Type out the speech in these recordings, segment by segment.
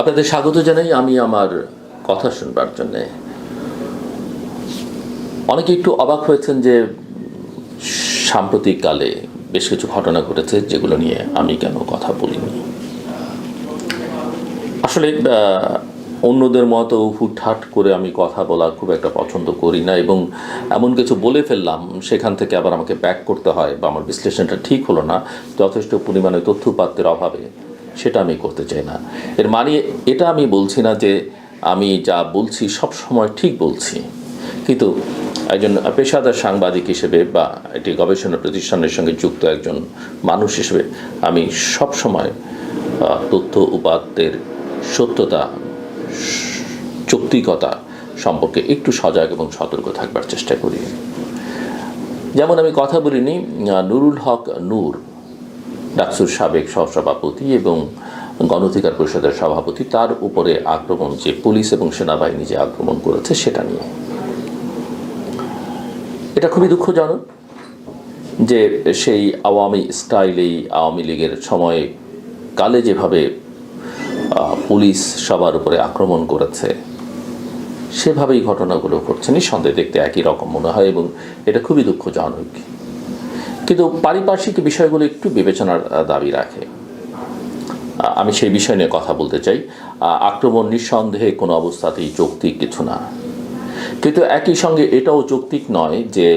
আপনাদের স্বাগত জানাই, আমি আমার কথা শুনবার জন্যে। অনেকে একটু অবাক হয়েছেন যে সাম্প্রতিককালে বেশ কিছু ঘটনা ঘটেছে যেগুলো নিয়ে আমি কেন কথা বলিনি। আসলে অন্যদের মতো হুটহাট করে আমি কথা বলা খুব একটা পছন্দ করি না এবং এমন কিছু বলে ফেললাম, সেখান থেকে আবার আমাকে ব্যাক করতে হয় বা আমার বিশ্লেষণটা ঠিক হলো না। যথেষ্ট পরিমাণে তথ্যপাত্রের অভাবে সেটা আমি করতে চাই না। এর মানে এটা আমি বলছি না যে আমি যা বলছি সব সময় ঠিক বলছি। কিন্তু একজন পেশাদার সাংবাদিক হিসেবে বা একটি গবেষণা প্রতিষ্ঠানের সঙ্গে যুক্ত একজন মানুষ হিসেবে আমি সব সময় তথ্য, উপাত্তের সত্যতা যৌক্তিকতা সম্পর্কে একটু সজাগ এবং সতর্ক থাকবার চেষ্টা করি। যেমন আমি কথা বলিনি নুরুল হক নূর ডাকসুর সাবেক সহসভাপতি এবং গণঅধিকার পরিষদের সভাপতি, তার উপরে আক্রমণ যে পুলিশ এবং সেনাবাহিনী যে আক্রমণ করেছে সেটা নিয়ে। এটা খুবই দুঃখজনক যে সেই আওয়ামী স্টাইলেই আওয়ামী লীগের সময় কালে যেভাবে পুলিশ সবার উপরে আক্রমণ করেছে, সেভাবেই ঘটনাগুলো ঘটছে। নিঃসন্দেহে দেখতে একই রকম মনে হয় এবং এটা খুবই দুঃখজনক। কিন্তু পারিপার্শ্বিক বিষয়গুলো একটু বিবেচনার দাবি রাখে। আমি সেই বিষয় নিয়ে কথা বলতে চাই। আক্রমণ নিঃসন্দেহে কোনো অবস্থাতেই যৌক্তিক কিছু না। কিন্তু একই সঙ্গে এটাও যৌক্তিক নয় যে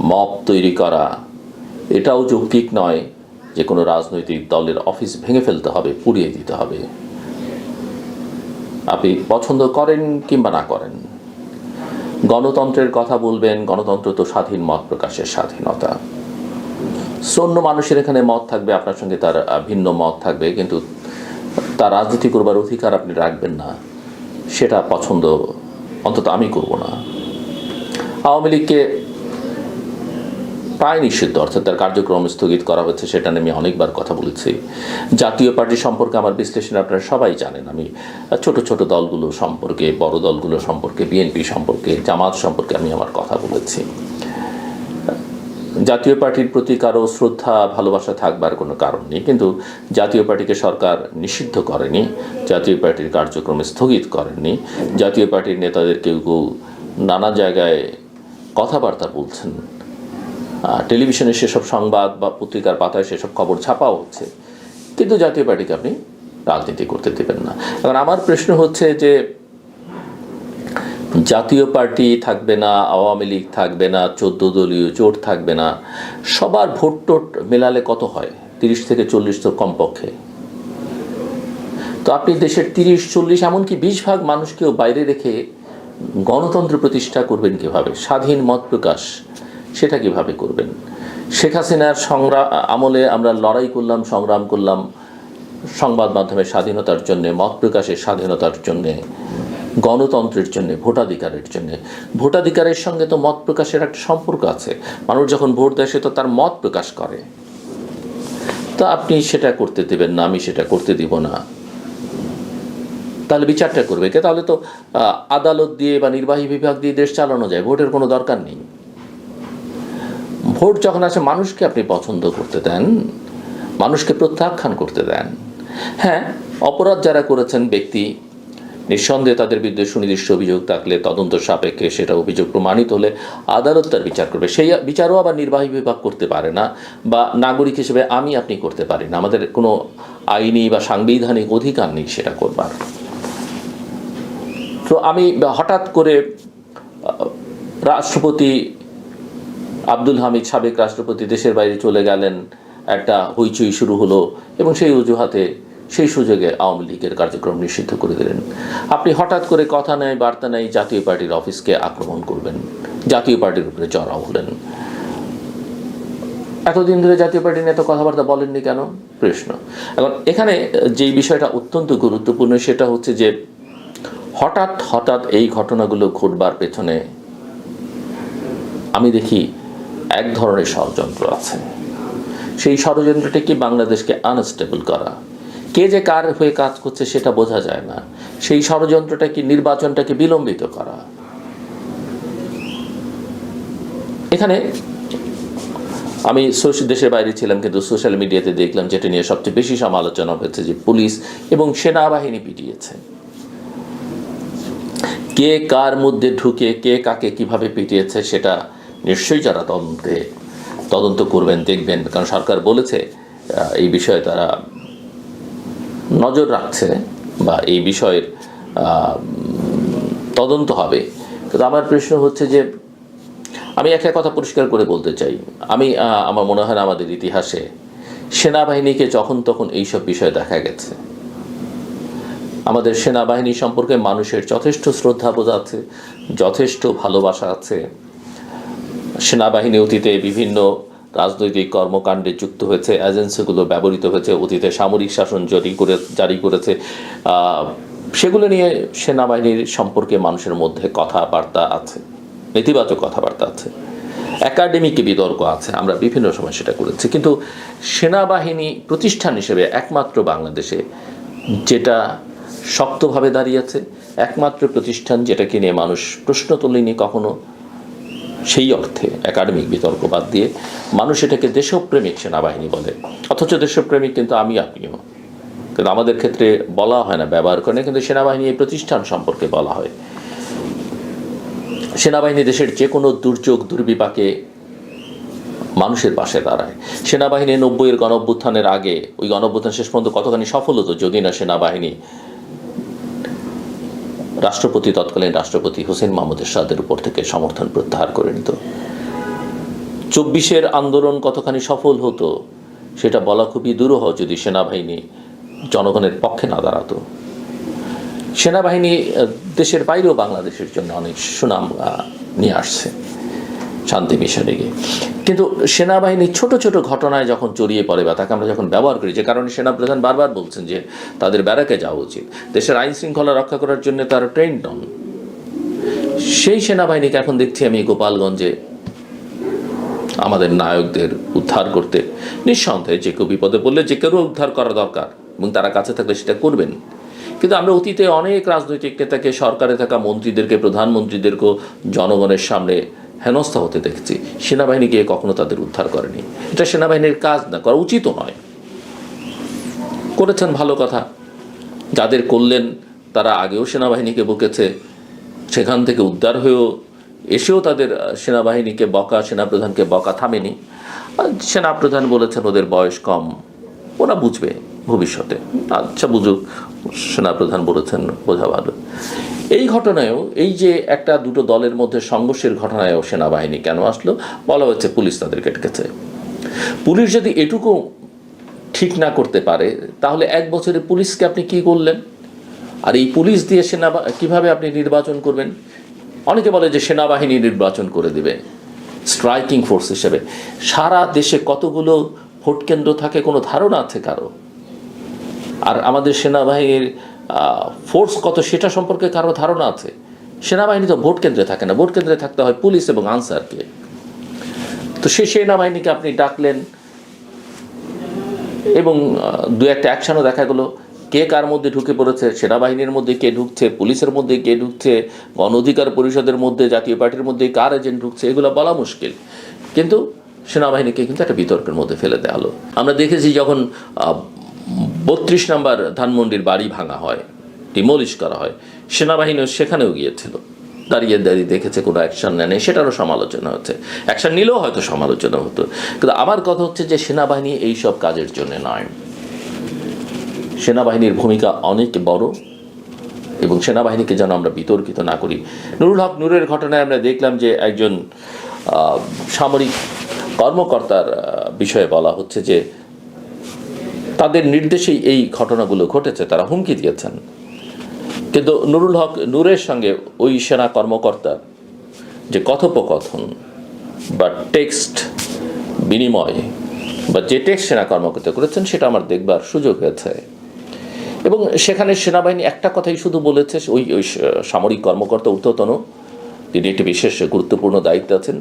মব তৈরি করা, এটাও যৌক্তিক নয় যে কোনো রাজনৈতিক দলের অফিস ভেঙে ফেলতে হবে, পুড়িয়ে দিতে হবে। আপনি পছন্দ করেন কিংবা না করেন, গণতন্ত্রের কথা বলবেন, গণতন্ত্র তো স্বাধীন, মত প্রকাশের স্বাধীনতা। সৈন্য মানুষের এখানে মত থাকবে, আপনার সঙ্গে তার ভিন্ন মত থাকবে, কিন্তু তার রাজনীতি করবার অধিকার আপনি রাখবেন না। সেটা পছন্দ, অন্তত আমি করব না। আওয়ামী লীগকে প্রায় নিষিদ্ধ, অর্থাৎ তার কার্যক্রম স্থগিত করা হয়েছে সেটা নিয়ে আমি অনেকবার কথা বলেছি। জাতীয় পার্টি সম্পর্কে আমার বিশ্লেষণ আপনারা সবাই জানেন। আমি ছোট ছোট দলগুলো সম্পর্কে, বড় দলগুলো সম্পর্কে, বিএনপি সম্পর্কে, জামাত সম্পর্কে আমি আমার কথা বলেছি। জাতীয় পার্টির প্রতি কারও শ্রদ্ধা, ভালোবাসা থাকবার কোনো কারণ নেই। কিন্তু জাতীয় পার্টিকে সরকার নিষিদ্ধ করেনি, জাতীয় পার্টির কার্যক্রম স্থগিত করেনি, জাতীয় পার্টির নেতাদের কেউ কেউ নানা জায়গায় কথাবার্তা বলছেন। টেলিভিশনে সেসব সংবাদ বা পত্রিকার পাতায় সেসব খবর ছাপাও হচ্ছে। কিন্তু জাতীয় পার্টিকে আপনি রাজনীতি করতে দেবেন না। এখন আমার প্রশ্ন হচ্ছে যে জাতীয় পার্টি থাকবে না, আওয়ামী লীগ থাকবে না, চোদ্দ দলীয় জোট থাকবে না, সবার ভোট টোট মেলালে কত হয়? তিরিশ থেকে চল্লিশ তো কমপক্ষে। তো আপনি দেশের তিরিশ, চল্লিশ, এমনকি বিশ ভাগ মানুষকেও বাইরে রেখে গণতন্ত্র প্রতিষ্ঠা করবেন কীভাবে? স্বাধীন মত প্রকাশ, সেটা কীভাবে করবেন? শেখ হাসিনার সংগ্রাম আমলে আমরা লড়াই করলাম, সংগ্রাম করলাম সংবাদ মাধ্যমের স্বাধীনতার জন্য, মত প্রকাশের স্বাধীনতার জন্যে। গণতন্ত্রের জন্য, ভোটাধিকারের জন্য। ভোটাধিকারের সঙ্গে তো মত প্রকাশের একটা সম্পর্ক আছে। মানুষ যখন ভোট দেয়, সে তো তার মত প্রকাশ করে। তো আপনি সেটা করতে দেবেন না, আমি সেটা করতে দিব না। তাহলে বিচারটা করবে কে? তাহলে তো আদালত দিয়ে বা নির্বাহী বিভাগ দিয়ে দেশ চালানো যায়, ভোটের কোনো দরকার নেই। ভোট যখন আসে, মানুষকে আপনি পছন্দ করতে দেন, মানুষকে প্রত্যাখ্যান করতে দেন। হ্যাঁ অপরাধ যারা করেছেন ব্যক্তি নিঃসন্দেহে তাদের বিরুদ্ধে সুনির্দিষ্ট অভিযোগ থাকলে তদন্ত সাপেক্ষে সেটা অভিযোগ প্রমাণিত হলে আদালত তার বিচার করবে। সেই বিচারও আবার নির্বাহী বিভাগ করতে পারে না বা নাগরিক হিসেবে আমি আপনি করতে পারি না। আমাদের কোনো আইনি বা সাংবিধানিক অধিকার নেই সেটা করবার। তো আমি হঠাৎ করে রাষ্ট্রপতি আব্দুল হামিদ সাবেক রাষ্ট্রপতি দেশের বাইরে চলে গেলেন। একটা হইচই শুরু হলো এবং সেই অজুহাতে সেই সুযোগে আওয়ামী লীগের কার্যক্রম নিষিদ্ধ করে দিলেন। আপনি হঠাৎ করে কথা নেয় বার্তা নেয় জাতীয় পার্টির অফিসকে আক্রমণ করবেন। জাতীয় পার্টির উপরে চড়াও হলেন। এতদিন ধরে জাতীয় পার্টি নিয়ে এত কথাবার্তা বলেননি কেন? প্রশ্ন। এখন এখানে যেই বিষয়টা অত্যন্ত গুরুত্বপূর্ণ সেটা হচ্ছে যে হঠাৎ হঠাৎ এই ঘটনাগুলো ঘটবার পেছনে আমি দেখি এক ধরনের ষড়যন্ত্র আছে। সেই ষড়যন্ত্রটি কি বাংলাদেশকে আনস্টেবল করা? কে যে কার হয়ে কাজ করছে সেটা বোঝা যায় না। সেই ষড়যন্ত্রটা কি নির্বাচনটাকে বিলম্বিত করা। এখানে আমি দেশের বাইরে ছিলাম, কিন্তু সোশ্যাল মিডিয়াতে দেখলাম যেটা নিয়ে সবচেয়ে বেশি সমালোচনা হয়েছে যে পুলিশ এবং সেনাবাহিনী পিটিয়েছে। কে কার মধ্যে ঢুকে, কে কাকে কীভাবে পিটিয়েছে সেটা নিশ্চয়ই যারা তদন্তে, তদন্ত করবেন, দেখবেন। কারণ সরকার বলেছে এই বিষয়ে তারা নজর রাখছে বা এই বিষয়ের তদন্ত হবে। কিন্তু আমার প্রশ্ন হচ্ছে যে, আমি একটা কথা পরিষ্কার করে বলতে চাই। আমি আমার মনে হয় আমাদের ইতিহাসে সেনাবাহিনীকে যখন তখন এইসব বিষয় দেখা গেছে। আমাদের সেনাবাহিনী সম্পর্কে মানুষের যথেষ্ট শ্রদ্ধাবোধ আছে, যথেষ্ট ভালোবাসা আছে। সেনাবাহিনী অতীতে বিভিন্ন রাজনৈতিক কর্মকাণ্ডে যুক্ত হয়েছে, এজেন্সিগুলো ব্যবহৃত হয়েছে, অতীতে সামরিক শাসন জারি করে, জারি করেছে। সেগুলো নিয়ে সেনাবাহিনীর সম্পর্কে মানুষের মধ্যে কথাবার্তা আছে, নেতিবাচক কথাবার্তা আছে। একাডেমিক বিতর্ক আছে, আমরা বিভিন্ন সময় সেটা করেছি। কিন্তু সেনাবাহিনী প্রতিষ্ঠান হিসেবে একমাত্র বাংলাদেশে যেটা শক্তভাবে দাঁড়িয়েছে একমাত্র প্রতিষ্ঠান যেটাকে নিয়ে মানুষ প্রশ্ন তোলেনি কখনো সেই অর্থে একাডেমিক বিতর্ক বাদ দিয়ে মানুষ এটাকে দেশপ্রেমিক সেনাবাহিনী বলে। অথচ দেশপ্রেমিক কিন্তু আমি আপনিও। কিন্তু আমাদের ক্ষেত্রে বলা হয় না, ব্যবহার করে কিন্তু সেনাবাহিনী এই প্রতিষ্ঠান সম্পর্কে বলা হয়। সেনাবাহিনী দেশের যে কোনো দুর্যোগ, দুর্বিপাকে মানুষের পাশে দাঁড়ায়। সেনাবাহিনী নব্বইয়ের গণঅভ্যুত্থানের আগে ওই গণঅভ্যুত্থান শেষ পর্যন্ত কতখানি সফল হতো যদি না সেনাবাহিনী রাষ্ট্রপতি, তৎকালীন রাষ্ট্রপতি হোসেন মাহমুদ এরশাদের উপর থেকে সমর্থন প্রত্যাহার করে নিত। চব্বিশের আন্দোলন কতখানি সফল হতো, সেটা বলা খুবই দুরূহ যদি সেনাবাহিনী জনগণের পক্ষে না দাঁড়াতো। সেনাবাহিনী দেশের বাইরেও বাংলাদেশের জন্য অনেক সুনাম নিয়ে আসছে। শান্তি মিশনে গিয়ে। কিন্তু সেনাবাহিনী ছোট ছোট ঘটনায় যখন জড়িয়ে পড়ে বা তাকে আমরা যখন ব্যবহার করি, যে কারণে সেনাপ্রধান বারবার বলছেন যে তাদের ব্যারাকে যাওয়া উচিত। দেশের আইন শৃঙ্খলা রক্ষা করার জন্য তারা ট্রেন নন। সেই সেনাবাহিনীকে এখন দেখছি আমি গোপালগঞ্জে আমাদের নায়কদের উদ্ধার করতে। নিঃসন্দেহে যে কেউ বিপদে পড়লে যে কেউ উদ্ধার করা দরকার এবং তারা কাছে থাকলে সেটা করবেন। কিন্তু আমরা অতীতে অনেক রাজনৈতিক নেতাকে, সরকারে থাকা মন্ত্রীদেরকে, প্রধানমন্ত্রীদেরকেও জনগণের সামনে হেনস্থা হতে দেখেছি সেনাবাহিনী গিয়ে কখনো তাদের উদ্ধার করেনি। এটা সেনাবাহিনীর কাজ না, করা উচিতও নয়। করেছেন ভালো কথা। যাদের করলেন, তারা আগেও সেনাবাহিনীকে বকেছে। সেখান থেকে উদ্ধার হয়েও এসেও তাদের সেনাবাহিনীকে বকা, সেনাপ্রধানকে বকা থামেনি। সেনাপ্রধান বলেছেন, ওদের বয়স কম। ওরা বুঝবে ভবিষ্যতে। আচ্ছা বুঝুক। সেনাপ্রধান বলেছেন, বোঝা ভালো। এই ঘটনায়ও, এই যে একটা দুটো দলের মধ্যে সংঘর্ষের ঘটনায়ও সেনাবাহিনী কেন আসলো, বলা হচ্ছে পুলিশ তাদেরকে ডেকেছে। পুলিশ যদি এটুকু ঠিক না করতে পারে, তাহলে এক বছরে পুলিশকে আপনি কি করলেন? আর এই পুলিশ দিয়ে সেনা কীভাবে আপনি নির্বাচন করবেন? অনেকে বলে যে সেনাবাহিনী নির্বাচন করে দিবে স্ট্রাইকিং ফোর্স হিসেবে। সারা দেশে কতগুলো ভোট কেন্দ্র থাকে কোনো ধারণা আছে কারও? আর আমাদের সেনাবাহিনীর ফোর্স কত সেটা সম্পর্কে কারও ধারণা আছে? সেনাবাহিনী তো ভোট কেন্দ্রে থাকে না। ভোট কেন্দ্রে থাকতে হয় পুলিশ এবং আনসারকে তো সে সেনাবাহিনীকে আপনি ডাকলেন এবং দু একটা অ্যাকশানও দেখা গেলো। কে কার মধ্যে ঢুকে পড়েছে, সেনাবাহিনীর মধ্যে কে ঢুকছে, পুলিশের মধ্যে কে ঢুকছে, গণ অধিকার পরিষদের মধ্যে, জাতীয় পার্টির মধ্যে কার এজেন্ট ঢুকছে, এগুলো বলা মুশকিল। কিন্তু সেনাবাহিনীকে কিন্তু একটা বিতর্কের মধ্যে ফেলে দেওয়া হলো। আমরা দেখেছি যখন বত্রিশ নাম্বার ধানমন্ডির বাড়ি ভাঙা হয়, ডিমলিশ করা হয়। সেনাবাহিনীও সেখানেও গিয়েছিল। দাঁড়িয়ে দাঁড়িয়ে দেখেছে কোনো অ্যাকশন নেয় সেটারও সমালোচনা হচ্ছে। অ্যাকশন নিলেও হয়তো সমালোচনা হতো, কিন্তু আমার কথা হচ্ছে যে সেনাবাহিনী এই সব কাজের জন্য নয়। সেনাবাহিনীর ভূমিকা অনেক বড়, এবং সেনাবাহিনীকে যেন আমরা বিতর্কিত না করি। নুরুল হক নূরের ঘটনায় আমরা দেখলাম যে একজন সামরিক কর্মকর্তার বিষয়ে বলা হচ্ছে যে তাদের নির্দেশেই এই ঘটনাগুলো ঘটেছে, তারা হুমকি দিয়েছেন। কিন্তু নুরুল হক নূরের সঙ্গে ওই সেনা কর্মকর্তা যে কথোপকথন বা টেক্সট বিনিময় বা যে টেক্সট সেনা কর্মকর্তা করেছেন, সেটা আমার দেখবার সুযোগ হয়েছে। এবং সেখানে সেনাবাহিনী একটা কথাই শুধু বলেছে, ওই ওই সামরিক কর্মকর্তা ঊর্ধ্বতন, তিনি একটি বিশেষ গুরুত্বপূর্ণ দায়িত্ব আছেন।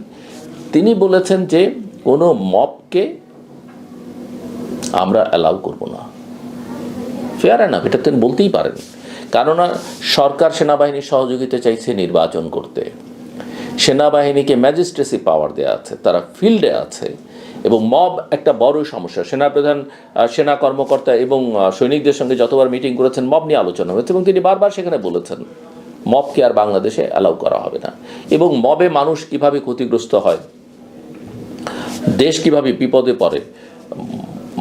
তিনি বলেছেন যে কোনো মপকে আমরা অ্যালাউ করব না। ফেয়ার না এটা তিনি বলতেই পারেন। কেননা সরকার সেনাবাহিনীর সহযোগিতা চাইছে নির্বাচন করতে। সেনাবাহিনীকে ম্যাজিস্ট্রেসি পাওয়ার দেওয়া আছে, তারা ফিল্ডে আছে। এবং মব একটা বড় সমস্যা। সেনাপ্রধান সেনা কর্মকর্তা এবং সৈনিকদের সঙ্গে যতবার মিটিং করেছেন মব নিয়ে আলোচনা হয়েছে এবং তিনি বারবার সেখানে বলেছেন মবকে আর বাংলাদেশে অ্যালাউ করা হবে না। এবং মবে মানুষ কীভাবে ক্ষতিগ্রস্ত হয়, দেশ কীভাবে বিপদে পড়ে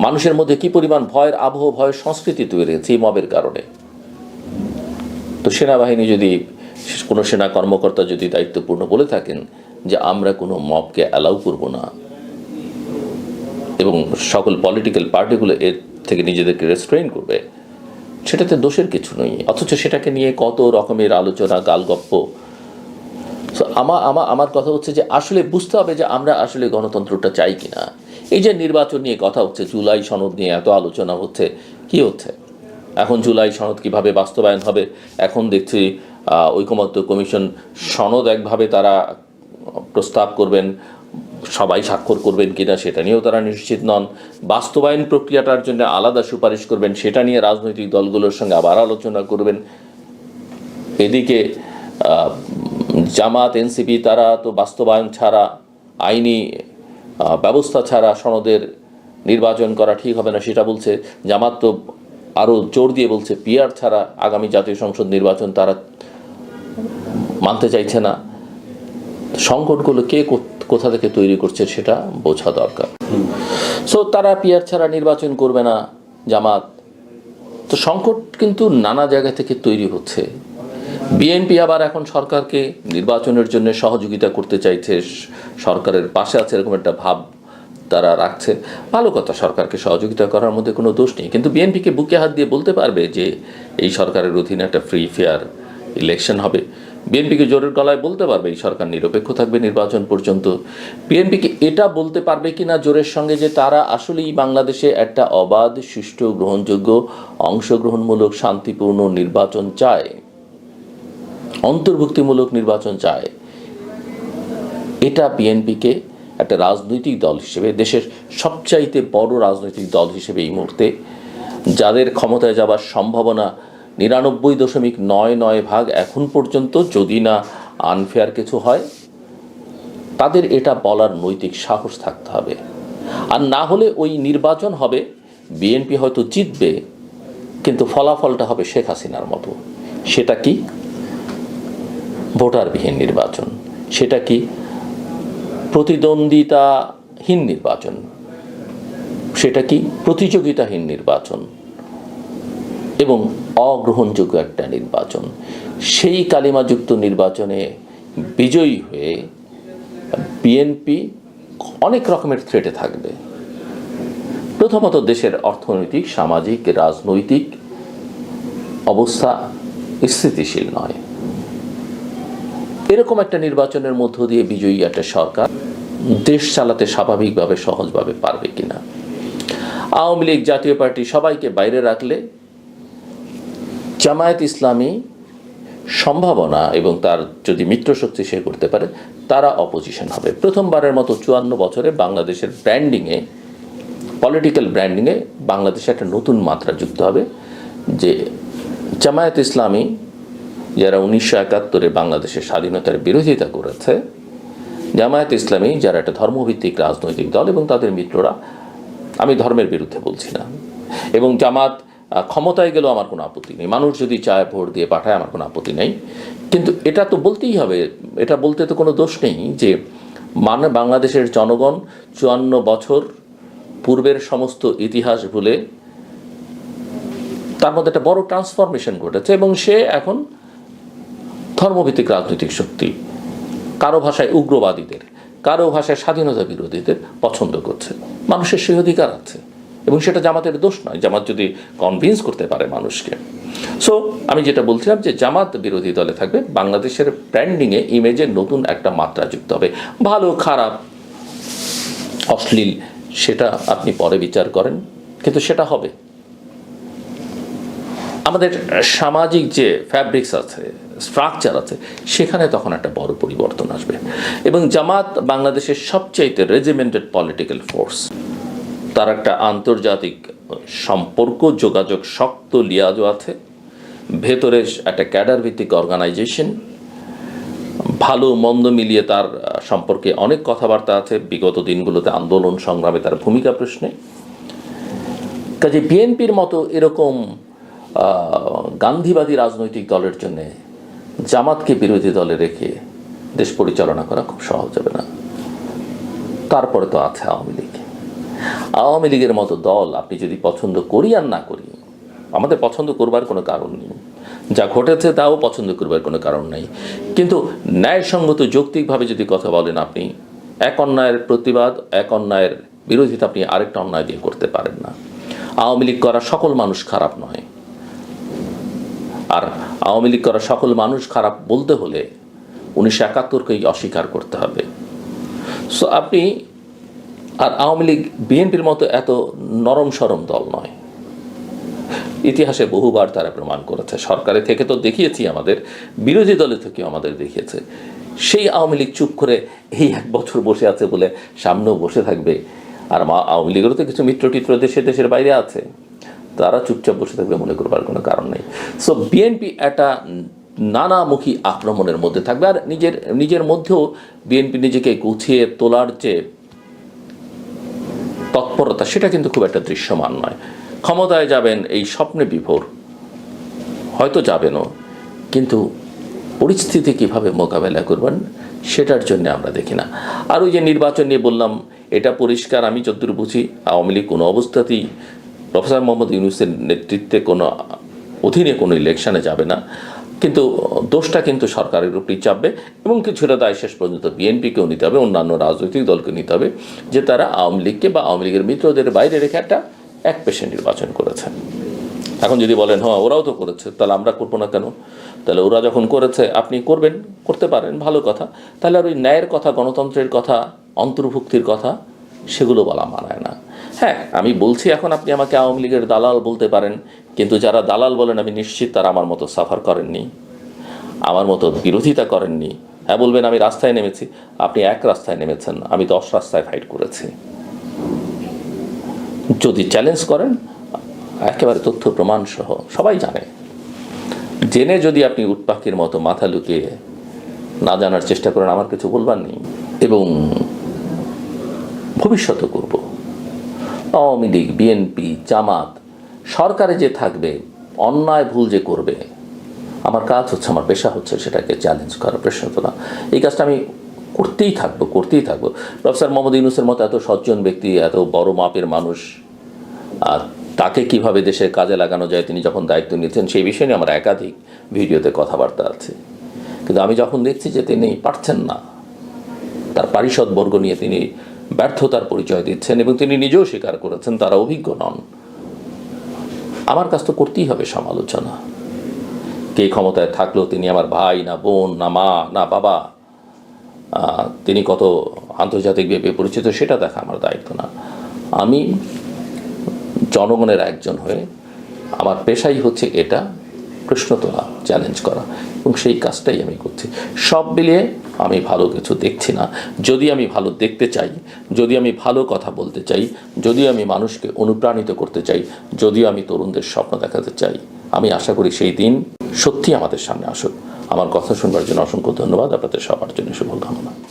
মানুষের মধ্যে কি পরিমাণ ভয়ের আবহ, ভয়ের সংস্কৃতি তৈরি হয়েছে এই মবের কারণে? তো সেনাবাহিনী যদি কোনো সেনা কর্মকর্তা যদি দায়িত্বপূর্ণ বলে থাকেন যে আমরা কোনো মবকে অ্যালাউ করব না, এবং সকল পলিটিক্যাল পার্টিগুলো এর থেকে নিজেদেরকে রেস্ট্রেন করবে, সেটাতে দোষের কিছু নেই। অথচ সেটাকে নিয়ে কত রকমের আলোচনা, গালগপ্প। আমার আমার কথা হচ্ছে যে আসলে বুঝতে হবে যে আমরা আসলে গণতন্ত্রটা চাই কিনা। এই যে নির্বাচন নিয়ে কথা হচ্ছে, জুলাই সনদ নিয়ে এত আলোচনা হচ্ছে, কি হচ্ছে? এখন জুলাই সনদ কীভাবে বাস্তবায়ন হবে? এখন দেখছি ঐকমত্য কমিশন সনদ একভাবে তারা প্রস্তাব করবেন, সবাই স্বাক্ষর করবেন কিনা সেটা নিয়েও তারা নিশ্চিত নন। বাস্তবায়ন প্রক্রিয়াটার জন্য আলাদা সুপারিশ করবেন, সেটা নিয়ে রাজনৈতিক দলগুলোর সঙ্গে আবার আলোচনা করবেন। এদিকে জামাত, এনসিপি, তারা তো বাস্তবায়ন ছাড়া আইনি ব্যবস্থা ছাড়া সনদের নির্বাচন করা ঠিক হবে না সেটা বলছে জামাত তো আরও জোর দিয়ে বলছে পিয়ার ছাড়া আগামী জাতীয় সংসদ নির্বাচন তারা মানতে চাইছে না। সংকটগুলো কে কোথা থেকে তৈরি করছে সেটা বোঝা দরকার। সো তারা পিয়ার ছাড়া নির্বাচন করবে না জামাত। তো সংকট কিন্তু নানা জায়গা থেকে তৈরি হচ্ছে। বিএনপি আবার এখন সরকারকে নির্বাচনের জন্য সহযোগিতা করতে চাইছে, সরকারের পাশে আছে এরকম একটা ভাব তারা রাখছে। ভালো কথা, সরকারকে সহযোগিতা করার মধ্যে কোনো দোষ নেই। কিন্তু বিএনপিকে বুকে হাত দিয়ে বলতে পারবে যে এই সরকারের অধীনে একটা ফ্রি ফেয়ার ইলেকশন হবে। বিএনপিকে জোরের গলায় বলতে পারবে এই সরকার নিরপেক্ষ থাকবে নির্বাচন পর্যন্ত। বিএনপিকে এটা বলতে পারবে কি না জোরের সঙ্গে যে তারা আসলেই বাংলাদেশে একটা অবাধ, সুষ্ঠু, গ্রহণযোগ্য, অংশগ্রহণমূলক, শান্তিপূর্ণ নির্বাচন চায়। অন্তর্ভুক্তিমূলক নির্বাচন চায়। এটা বিএনপিকে একটা রাজনৈতিক দল হিসেবে, দেশের সবচাইতে বড় রাজনৈতিক দল হিসেবে এই মুহূর্তে, যাদের ক্ষমতায় যাবার সম্ভাবনা নিরানব্বই দশমিক নয় নয় ভাগ এখন পর্যন্ত, যদি না আনফেয়ার কিছু হয়, তাদের এটা বলার নৈতিক সাহস থাকতে হবে। আর না হলে ওই নির্বাচন হবে, বিএনপি হয়তো জিতবে, কিন্তু ফলাফলটা হবে শেখ হাসিনার মতো। সেটা কি? ভোটারবিহীন নির্বাচন। সেটা কি প্রতিদ্বন্দ্বিতাহীন নির্বাচন? সেটা কি প্রতিযোগিতাহীন নির্বাচন? এবং অগ্রহণযোগ্য একটা নির্বাচন। সেই কালিমাযুক্ত নির্বাচনে বিজয়ী হয়ে বিএনপি অনেক রকমের থ্রেটে থাকবে। প্রথমত দেশের অর্থনৈতিক, সামাজিক, রাজনৈতিক অবস্থা স্থিতিশীল নয়। এরকম একটা নির্বাচনের মধ্য দিয়ে বিজয়ী একটা সরকার দেশ চালাতে স্বাভাবিকভাবে সহজভাবে পারবে কিনা? আওয়ামী লীগ জাতীয় পার্টি সবাইকে বাইরে রাখলে জামায়াত ইসলামী সম্ভাবনা এবং তার যদি মিত্রশক্তি সে করতে পারে, তারা অপোজিশন হবে। প্রথমবারের মতো চুয়ান্ন বছরে বাংলাদেশের ব্র্যান্ডিংয়ে পলিটিক্যাল ব্র্যান্ডিংয়ে বাংলাদেশে একটা নতুন মাত্রা যুক্ত হবে যে জামায়াত ইসলামী যারা উনিশশো একাত্তরে বাংলাদেশের স্বাধীনতার বিরোধিতা করেছে, জামায়াত ইসলামী যারা একটা ধর্মভিত্তিক রাজনৈতিক দল এবং তাদের মিত্ররা, আমি ধর্মের বিরুদ্ধে বলছি না। এবং জামাত ক্ষমতায় গেলেও আমার কোনো আপত্তি নেই। মানুষ যদি চায় ভোট দিয়ে পাঠায়, আমার কোনো আপত্তি নেই। কিন্তু এটা তো বলতেই হবে। এটা বলতে তো কোনো দোষ নেই যে মানে বাংলাদেশের জনগণ চুয়ান্ন বছর পূর্বের সমস্ত ইতিহাস ভুলে তার মধ্যে একটা বড় ট্রান্সফরমেশন ঘটেছে এবং সে এখন ধর্মভিত্তিক রাজনৈতিক শক্তি, কারও ভাষায় উগ্রবাদীদের, কারও ভাষায় স্বাধীনতা বিরোধীদের পছন্দ করছে। মানুষের সেই অধিকার আছে এবং সেটা জামাতের দোষ নয়। জামাত যদি কনভিন্স করতে পারে মানুষকে। সো আমি যেটা বলছিলাম যে জামাত বিরোধী দলে থাকবে, বাংলাদেশের ব্র্যান্ডিংয়ে ইমেজে নতুন একটা মাত্রা যুক্ত হবে। ভালো, খারাপ, অশ্লীল, সেটা আপনি পরে বিচার করেন, কিন্তু সেটা হবে। আমাদের সামাজিক যে ফ্যাব্রিক্স আছে স্ট্রাকচার আছে, সেখানে তখন একটা বড় পরিবর্তন আসবে। এবং জামাত বাংলাদেশের সবচাইতে রেজিমেন্টেড পলিটিক্যাল ফোর্স তার একটা আন্তর্জাতিক সম্পর্ক, যোগাযোগ শক্ত লিয়াজও আছে। ভেতরে একটা ক্যাডার ভিত্তিক অর্গানাইজেশন ভালো মন্দ মিলিয়ে তার সম্পর্কে অনেক কথাবার্তা আছে। বিগত দিনগুলোতে আন্দোলন সংগ্রামে তার ভূমিকা প্রশ্নে। কাজে বিএনপির মতো এরকম গান্ধীবাদী রাজনৈতিক দলের জন্য জামাতকে বিরোধী দলে রেখে দেশ পরিচালনা করা খুব সহজ হবে না। তারপরে তো আছে আওয়ামী লীগ। আওয়ামী লীগের মতো দল আপনি যদি পছন্দ করি আর না করি, আমাদের পছন্দ করবার কোনো কারণ নেই। যা ঘটেছে তাও পছন্দ করবার কোনো কারণ নেই। কিন্তু ন্যায়সঙ্গত যৌক্তিকভাবে যদি কথা বলেন আপনি, এক অন্যায়ের প্রতিবাদ, এক অন্যায়ের বিরোধিতা আপনি আরেকটা অন্যায় দিয়ে করতে পারেন না। আওয়ামী লীগ করা সকল মানুষ খারাপ নয়। আর আওয়ামী লীগ করা সকল মানুষ খারাপ বলতে হলে উনিশশো একাত্তরকেই অস্বীকার করতে হবে। সো আপনি আর আওয়ামী লীগ, বিএনপির মতো এত নরম সরম দল নয়। ইতিহাসে বহুবার তারা প্রমাণ করেছে। সরকারে থেকে তো দেখিয়েছি আমাদের, বিরোধী দলে থেকেও আমাদের দেখিয়েছে। সেই আওয়ামী লীগ চুপ করে এই এক বছর বসে আছে বলে সামনেও বসে থাকবে। আর মা, আওয়ামী লীগেরও তো কিছু মিত্র টিত্র দেশে দেশের বাইরে আছে। তারা চুপচাপ বসে থাকবে মনে করবার কোনো কারণ নেই। সো বিএনপি একটা নানামুখী আক্রমণের মধ্যে থাকবে আর নিজের নিজের মধ্যেও বিএনপি নিজেকে গুছিয়ে তোলার যে তৎপরতা, সেটা কিন্তু খুব একটা দৃশ্যমান নয়। ক্ষমতায় যাবেন, এই স্বপ্নে বিভোর। হয়তো যাবেনও, কিন্তু পরিস্থিতি কীভাবে মোকাবেলা করবেন, সেটার জন্য আমরা দেখি না। আর ওই যে নির্বাচন নিয়ে বললাম, এটা পরিষ্কার, আমি যতদূর বুঝি, আওয়ামী লীগ কোনো অবস্থাতেই প্রফেসর মোহাম্মদ ইউনুসের নেতৃত্বে কোনো, অধীনে কোনো ইলেকশনে যাবে না। কিন্তু, দোষটা কিন্তু সরকারের উপরেই চাপবে এবং কিছুটা দায় শেষ পর্যন্ত বিএনপিকেও নিতে হবে, অন্যান্য রাজনৈতিক দলকে নিতে হবে, যে তারা আওয়ামী লীগকে বা আওয়ামী লীগের মিত্রদের বাইরে রেখে একটা এক পেশে নির্বাচন করেছে। এখন যদি বলেন হ্যাঁ ওরাও তো করেছে, তাহলে আমরা করব না কেন? তাহলে ওরা যখন করেছে, আপনি করবেন, করতে পারেন, ভালো কথা। তাহলে আর ওই ন্যায়ের কথা, গণতন্ত্রের কথা, অন্তর্ভুক্তির কথা সেগুলো বলা মানায় না। হ্যাঁ আমি বলছি এখন আপনি আমাকে আওয়ামী লীগের দালাল বলতে পারেন, কিন্তু যারা দালাল বলেন আমি নিশ্চিত তারা আমার মতো সাফার করেননি, আমার মতো বিরোধিতা করেননি। হ্যাঁ বলবেন আমি রাস্তায় নেমেছি, আপনি এক রাস্তায় নেমেছেন, আমি দশ রাস্তায় ফাইট করেছি। যদি চ্যালেঞ্জ করেন, একেবারে তথ্য প্রমাণ সহ, সবাই জানে। জেনে যদি আপনি উটপাখির মতো মাথা লুকিয়ে না জানার চেষ্টা করেন, আমার কিছু বলবার নেই। এবং ভবিষ্যতে করব। আওয়ামী লীগ বিএনপি জামাত, সরকারে যে থাকবে, অন্যায় ভুল যে করবে, আমার কাজ হচ্ছে, আমার পেশা হচ্ছে সেটাকে চ্যালেঞ্জ করা প্রশ্ন তোলা এই কাজটা আমি করতেই থাকব করতেই থাকব। প্রফেসর মোহাম্মদ ইউনুসের মতো এত সজ্জন ব্যক্তি, এত বড় মাপের মানুষ, আর তাকে কীভাবে দেশের কাজে লাগানো যায়, তিনি যখন দায়িত্ব নিয়েছেন সেই বিষয় নিয়ে আমার একাধিক ভিডিওতে কথাবার্তা আছে। কিন্তু আমি যখন দেখছি যে তিনি পারছেন না, তার পারিষদ বর্গ নিয়ে তিনি ব্যর্থতার পরিচয় দিচ্ছেন এবং তিনি নিজেও স্বীকার করেছেন তারা অভিজ্ঞ নন। আমার কাছ তো করতেই হবে সমালোচনা। কে ক্ষমতায় থাকলেও তিনি আমার ভাই, না বোন, না মা, না বাবা? তিনি কত আন্তর্জাতিক আন্তর্জাতিকভাবে পরিচিত সেটা দেখা আমার দায়িত্ব না। আমি জনগণের একজন হয়ে আমার পেশাই হচ্ছে এটা প্রশ্ন তোলা চ্যালেঞ্জ করা এবং সেই কাজটাই আমি করছি। সব মিলিয়ে আমি ভালো কিছু দেখছি না। যদি আমি ভালো দেখতে চাই, যদি আমি ভালো কথা বলতে চাই, যদি আমি মানুষকে অনুপ্রাণিত করতে চাই, যদি আমি তরুণদের স্বপ্ন দেখাতে চাই, আমি আশা করি সেই দিন সত্যি আমাদের সামনে আসুক। আমার কথা শুনবার জন্য অসংখ্য ধন্যবাদ। আপনাদের সবার জন্য শুভকামনা।